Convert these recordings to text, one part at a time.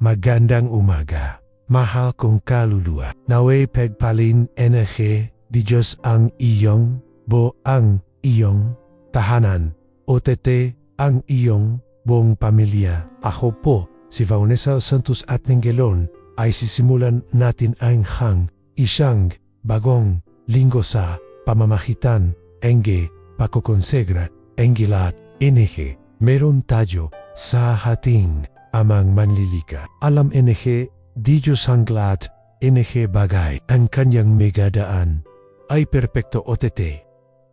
magandang umaga. Mahal kong kaluluwa, naway pagpalin NG di Diyos ang iyong bo ang iyong tahanan. OTT ang iyong buong pamilya. Ako po, si Vanessa Santos at Nengelon, ay sisimulan natin ang hang isang bagong linggo sa pamamagitan, enge, pakukonsegra, engilat, NG. Meron tayo sa hating amang manlilika. Alam NG, di Diyos ang lahat, NG bagay, ang kanyang megadaan ay perpekto OTT.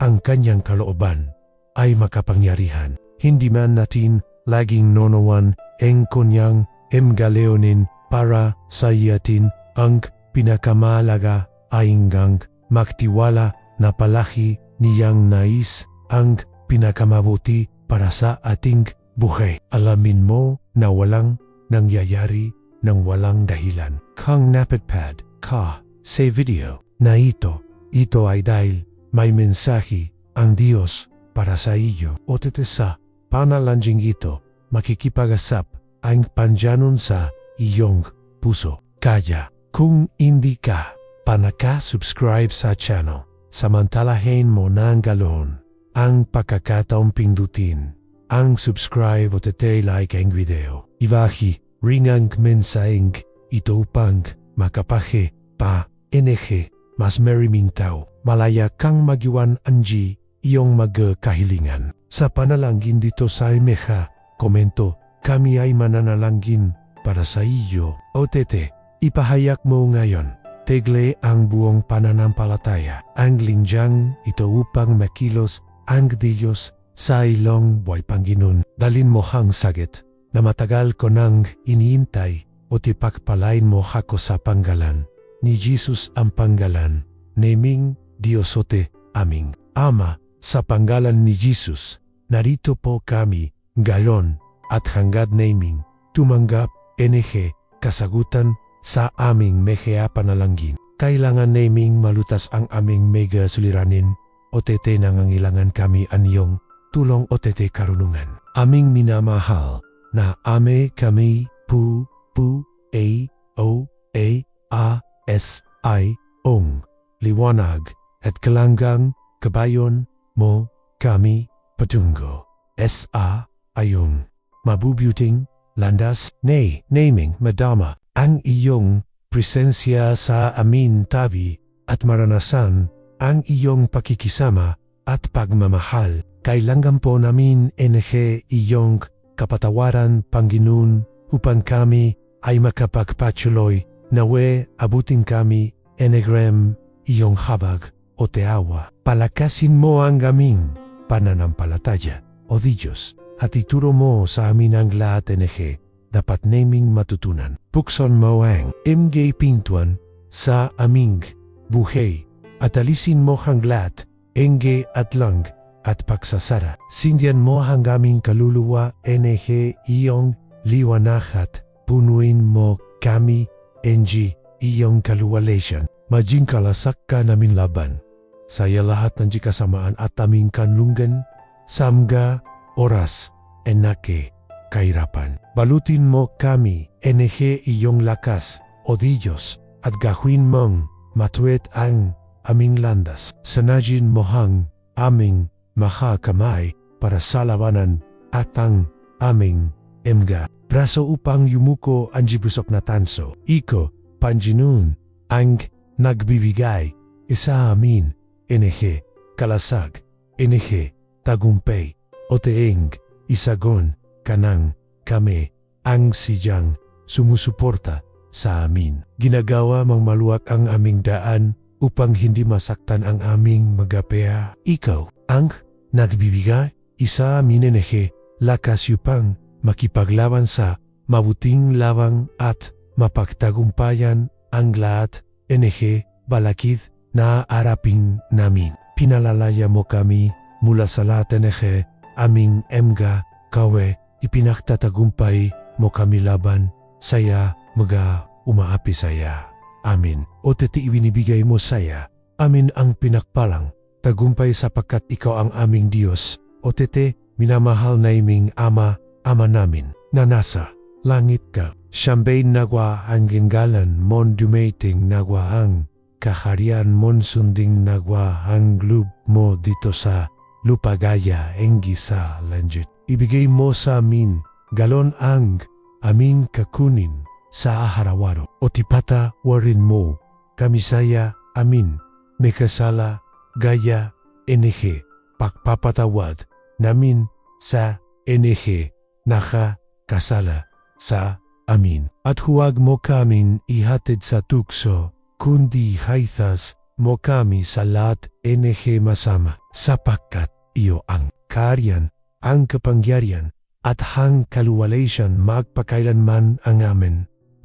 Ang kanyang kalooban ay makapangyarihan. Hindi man natin laging nonowan ang kanyang emgaleonin para sa iyatin ang pinakamalaga ay hanggang magtiwala na palagi niyang nais ang pinakamabuti para sa ating buhay. Alamin mo na walang nangyayari ng walang dahilan. Kang napatpad ka sa video na ito, ito ay dahil may mensahe ang Diyos para sa iyo. O sa panalanjing ito, makikipagasap ang panjanon sa iyong puso. Kaya, kung hindi ka pa naka-subscribe sa channel, samantalahin mo ang galon ang pagkakataong pindutin ang subscribe o tete like ang video. Ibahi, ring ang mensaheng ito upang makapahe pa NG mas mariming tao. Malaya kang magiwan anji iyong magkahilingan. Sa panalangin dito sa Emeha, komento, kami ay mananalangin para sa iyo. O tete, ipahayak mo ngayon. Tegle ang buong pananampalataya. Ang linjang ito upang makilos ang Diyos sa ilong buhay Panginoon. Dalin mo hang sagit na matagal ko nang iniintay o tipakpalain mo hako sa panggalan. Ni Jesus ang panggalan, naming Diosote aming. Ama, sa panggalan ni Jesus, narito po kami, galon, at hangad naming, tumanggap, NG, kasagutan, sa aming mehea panalangin. Kailangan naming malutas ang aming mega suliranin OTT nangangailangan kami anyong tulong OTT karunungan. Aming minamahal na ame kami pu pu a o a a s i ong liwanag at kalanggang kabayon mo kami patungo. S a ayong mabubuting landas nay naming madama ang iyong presensya sa amin tabi at maranasan ang iyong pakikisama at pagmamahal. Kailangan po namin NG iyong kapatawaran Panginoon upang kami ay makapagpatuloy nawe abutin kami enegrem iyong habag o teawa. Palakasin mo ang aming pananampalataya o di Diyos at ituro mo sa amin ang lahat NG dapat naming matutunan. Pukson mo ang MG Pintuan sa aming buhay at alisin mo hanglat, enge at lang, at pagsasara. Sindihan mo hangaming kaluluwa, NG iyong liwanahat, punuin mo kami, NG iyong kaluwalesyan. Majing kalasak ka namin laban. Saya lahat ng kasamaan at aming kanlungan, samga, oras, enake, kairapan. Balutin mo kami, NG iyong lakas, o Diyos, at gawin mong matuwet ang aming landas. Sanajin mohang aming makakamay para sa labanan at ang aming emga. Braso upang yumuko ang jibusok na tanso. Iko, panjinun, ang nagbibigay. Isa amin, NG, kalasag, NG, tagumpay, oteeng, isagon, kanang, kami, ang siyang sumusuporta sa amin. Ginagawa mang maluwak ang aming daan upang hindi masaktan ang aming magapea. Ikaw, ang nagbibigay, isa minenehe, lakas upang makipaglaban sa mabuting labang at mapagtagumpayan ang lahat, NG, balakid na araping namin. Pinalalaya mo kami mula sa lahat NG, aming emga, kawe, ipinagtatagumpay mo kami laban, saya, mga umaapi saya. Amin. O teti ibinibigay mo saya, amin ang pinakpalang, tagumpay sapagkat ikaw ang aming Diyos. O tete, minamahal na iming Ama, Ama namin, na nasa langit ka. Siyambay nagwa ang ginggalan mon dumating nagwa ang kaharian mon sunding nagwa ang loob mo dito sa lupagaya enggi sa langit. Ibigay mo sa amin galon ang amin kakunin sa harawaro. O tipata warin mo kami saya amin may kasala gaya NG pagpapatawad namin sa NG naka kasala sa amin. At huwag mo kaming ihatid sa tukso, kundi haithas mo kami sa lahat NG masama, sapagkat iyo ang karyan, ang kapangyarihan, at hang kaluwalation magpakailanman ang amin.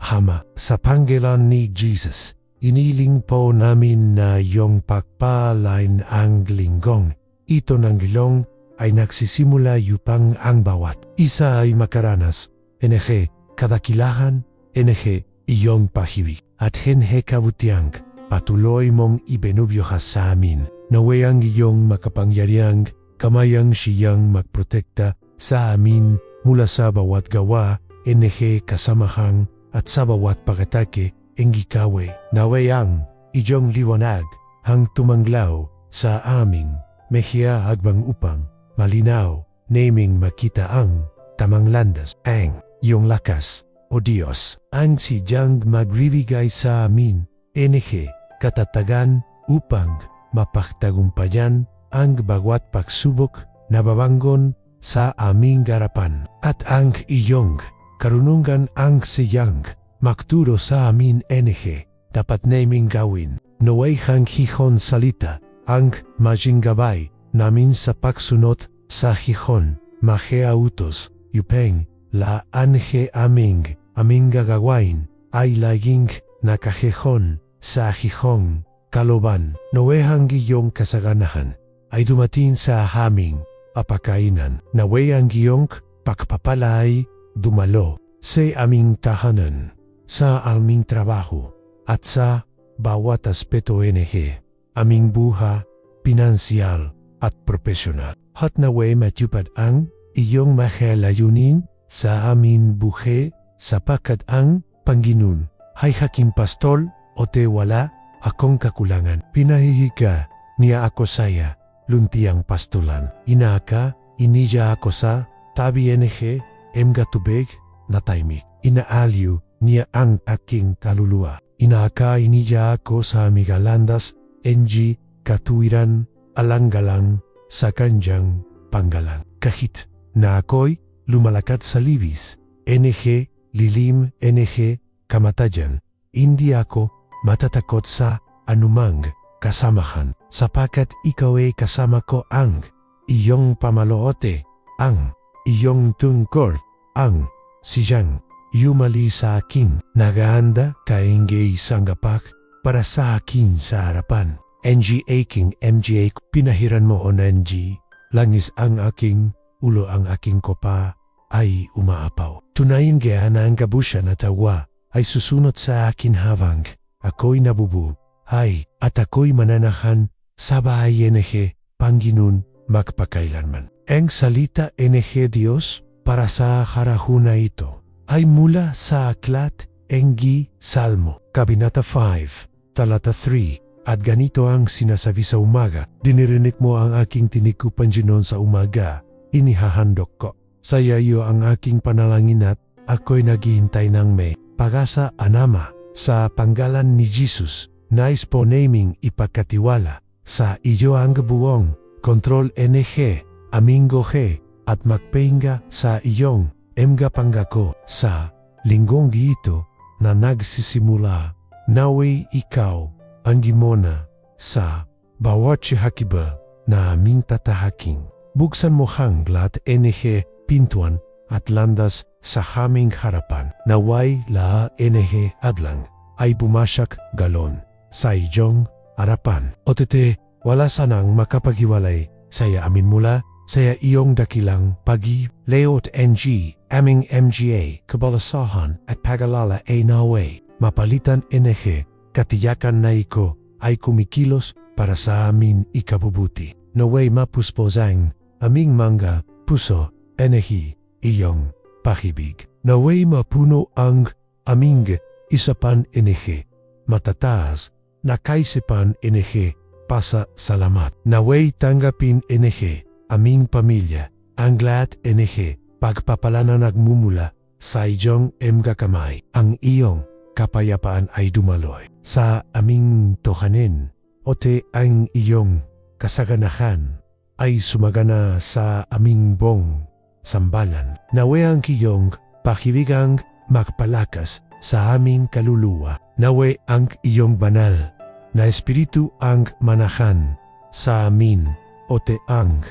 Hama, sa panggilan ni Jesus, iniling po namin na yung pagpalain ang linggong. Ito ng gilong ay nagsisimula yupang ang bawat. Isa ay makaranas, NG, kadakilahan, NG, iyong pahibig. At henhe kabutiang, patuloy mong ibenubyo ka sa amin. Naway ang iyong makapangyariang, kamayang siyang magprotekta sa amin mula sa bawat gawa, NG kasamahang, at sa bawat pagkatake, engikawe. Naway ang iyong liwanag, hang tumanglaw sa aming, mehiya agbang upang, malinaw, naming makita ang tamang landas, ang iyong lakas, o Diyos, ang sidyang magbibigay sa amin, NG, katatagan, upang mapagtagumpayan ang bawat pagsubok na babangon sa aming garapan at ang iyong karunungan ang siyang makturo sa amin NG dapat naming gawin. Naway hang hihon salita ang majinggabay namin sa pagsunod sa hihon maheautos yupeng la anhe aming aming gagawain ay laging nakahihon sa hihong kaloban. Naway hang iyong kasaganahan ay dumating sa haming apakainan. Naway ang iyong pagpapalay dumalo sa aming tahanan, sa aming trabaho, at sa bawat aspeto NG, aming buha, pinansyal at profesional. Hat naway matupad ang iyong mahalayunin sa amin buhe sapagkat ang Panginoon ay haking pastol o te wala akong kakulangan. Pinahihika niya ako saya luntiang pastulan. Inaka, inija ako sa tabi NG, emga tubig na tahimik. Inaalyo niya ang aking kaluluwa. Inaakain niya ako sa migalandas, NG, katuwiran, alanggalang, sa kanyang panggalang. Kahit na ako'y lumalakat sa libis, NG, lilim, NG, kamatayan, hindi ako matatakot sa anumang kasamahan sapagat ikaw ay kasama ko ang iyong pamaloote, ang iyong tungkol, ang siyang yumali sa akin. Nagaanda kaingay isang gapak para sa akin sa harapan. NG aking MGA pinahiran mo on NG. Langis ang aking ulo ang aking kopa ay umaapaw. Tunayin gaya na ang kabusya na tawa ay susunod sa akin habang ako'y nabubu. Hay, at ako'y mananahan sa bahay NG, Panginoon, magpakailanman. Ang salita NG Diyos para sa harahuna ito ay mula sa aklat Engi Salmo, Kabinata 5, Talata 3, at ganito ang sinasabi sa umaga, dinirinig mo ang aking tinikupan ginon sa umaga, inihahandok ko. Iyo ang aking panalangin at ako'y naghihintay ng may pagasa anama sa panggalan ni Jesus, nais po naming ipagkatiwala sa iyo ang buong kontrol NG, amingo G, at magpahinga sa iyong emga pangako sa linggong ito na nagsisimula naway ikaw ang gimona sa bawat hakiba na aming tatahaking. Buksan mo hang lahat NG pintuan at landas sa haming harapan. Naway la NG adlang ay bumasyak galon sa iyong harapan. O tete, wala sanang makapaghiwalay saya amin mula saya iyong dakilang pagi layout NG aming MGA kabalasahan at pagalala ay nawe mapalitan NG katiyakan na iko ay kumikilos para sa amin ikabubuti. Naway mapuspozang aming manga puso NG iyong pahibig. Naway mapuno ang aming isapan NG, matataas na kaisipan NG, pasa salamat. Naway tanggapin NG, aming pamilya, ang lahat NG, pagpapala na nagmumula sa iyong mga. Ang iyong kapayapaan ay dumaloy sa aming tohanin. Ote ang iyong kasaganahan ay sumagana sa aming bong sambalan. Nawe ang iyong pakibigang magpalakas sa aming kaluluwa. Nawe ang iyong banal na espiritu ang manahan sa amin. Ote ang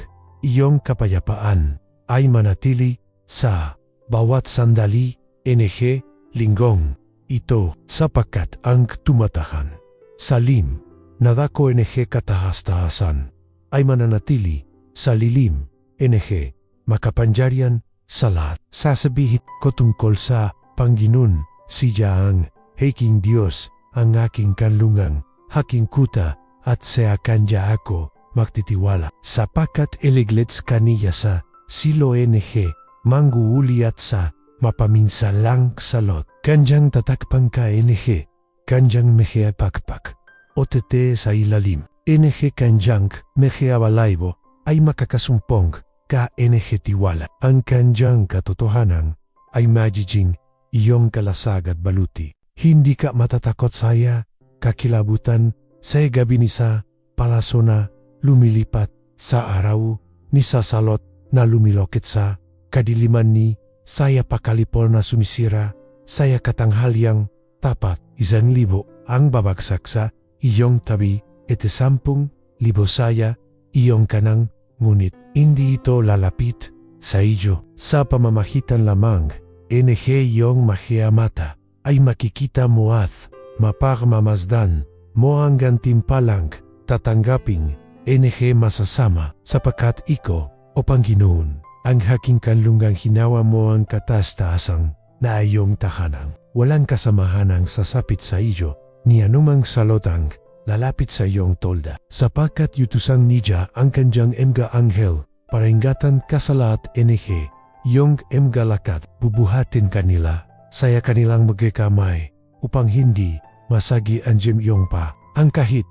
iyong kapayapaan ay manatili sa bawat sandali, NG, linggong. Ito sapagkat ang tumatahan. Salim, nadako NG katahastahasan, ay mananatili sa lilim, NG, makapanjarian sa lahat. Sasabihit ko tungkol sa Panginoon, siya ang Heking Diyos, ang aking kanlungang, haking kuta, at sa kanya ako magtitiwala. Sapagkat iliglits kaniya sa silo NG, mangguuliat sa mapaminsalang salot. Kanjang tatakpang ka NG, kanjang mehe pakpak. Otete sa ilalim. NG kanjang mehe abalaybo ay makakasumpong ka NG tiwala. Ang kanjang katotohanan ay magiging iyong kalasag at baluti. Hindi ka matatakot saya, kakilabutan, sa gabi ni sa palaso na lumilipat sa araw ni sa salot na lumilokit sa kadiliman ni saya pakalipol na sumisira, saya katanghaliang tapat isang libo. Ang babagsak sa iyong tabi ete sampung libo. Saya iyong kanang ngunit hindi ito lalapit sa iyo. Sa pamamahitan lamang NG iyong mahia mata ay makikita mo at mapagmamasdan mo ang gantimpalang tatanggaping NG masasama sapagkat iko o Panginoon ang haking kanlungang hinawa mo ang katastaasang na iyong tahanang. Walang kasamahan ang sasapit sa iyo, ni anumang salotang lalapit sa iyong tolda. Sapagkat yutusang niya ang kanjang emga anghel, paringatan kasalat NG, iyong emga lakat bubuhatin kanila, saya kanilang magkakamay, upang hindi masagi anjim iyong pa. Ang kahit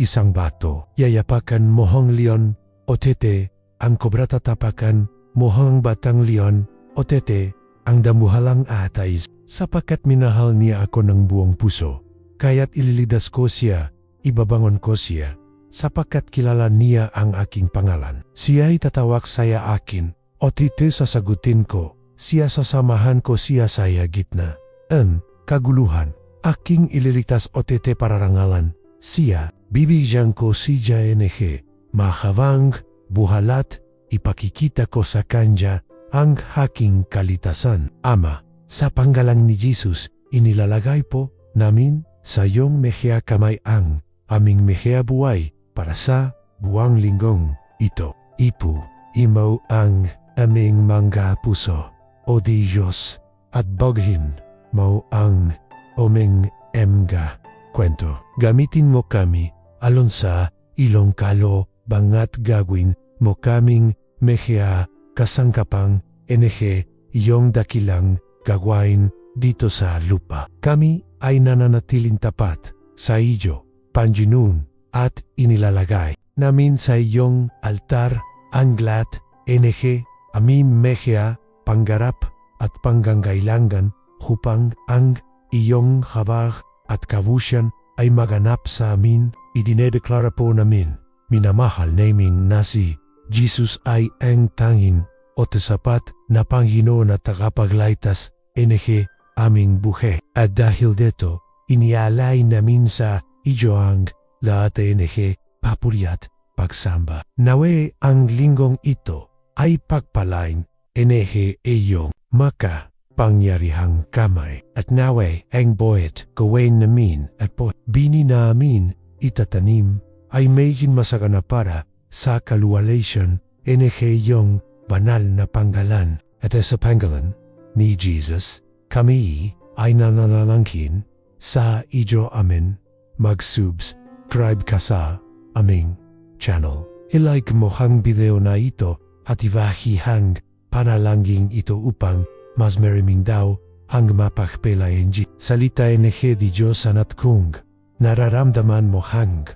isang bato, yayapakan mohong leon o tete, ang kobra tatapakan mohang batang leon o tete ang damuhalang atay sapagkat minahal niya ako ng buong puso. Kaya't ililidas ko siya, ibabangon ko siya, sapagkat kilala niya ang aking pangalan. Siya'y tatawag saya akin, o tite sasagutin ko, siya sasamahan ko siya saya gitna. An, kaguluhan, aking ililitas o tete pararangalan, siya, bibigyan ko si JNG, mahabang, buhalat, ipakikita ko sa kanya ang haking kalitasan. Ama, sa panggalang ni Jesus, inilalagay po namin sa iyong mehea kamay ang aming mehea buhay para sa buwang linggong ito. Ipu, imaw ang aming mga puso. O Diyos, at boghin mo ang oming emga kwento. Gamitin mo kami alon sa ilong kalo bangat gagawin mo kaming mehea kasangkapang NG iyong dakilang gagawin dito sa lupa. Kami ay nananatiling tapat sa iyo, Panginoon, at inilalagay namin sa iyong altar ang lahat NG aming mehea panggarap at panggangailangan hupang ang iyong habag at kabusyan ay maganap sa amin, idinedeklara po namin, minamahal naming nasi Jesus ay ang tanging o tasapat na Panginoon at tagapaglaitas NG aming buhay. At dahil dito, inialay namin sa iyo ang lahat NG papuriat pagsamba. Nawe ang linggong ito ay pagpalain NG iyong maka pangyarihang kamay at nawe ang boet gawin namin at po bini namin itatanim ay medyo masagana para sa kaluwalation NG yung banal na panggalan at sa panggalan ni Jesus, kami ay nananalangkin sa ijo amin mag-subscribe ka sa aming channel. I-like mo hang video na ito at ibahihang panalangin ito upang mas maraming daw ang mapagpelayan salita NG di Diyos at kung nararamdaman mo hang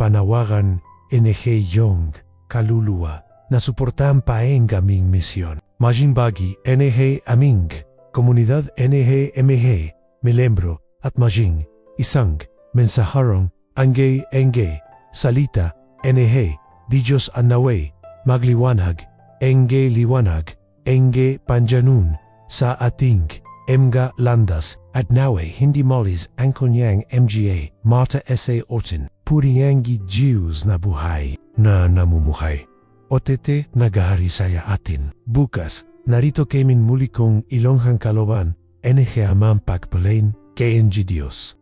panawagan NG yung kaluluwa na suportahan pa ang aming misyon. Majin bagi NG aming komunidad NG MG milembro at majing isang mensaharong angge enge salita NG di Diyos anaway magliwanag enge liwanag enge panjanun sa ating Emga Landas at nawe hindi molis ang MGA Marta S.A. Orton puriyangi Jews na buhay na namumuhay. Otete nagahari saya atin. Bukas, narito kemin muli kong ilonghang kaloban, NG amang pagpalain, KNG Dios.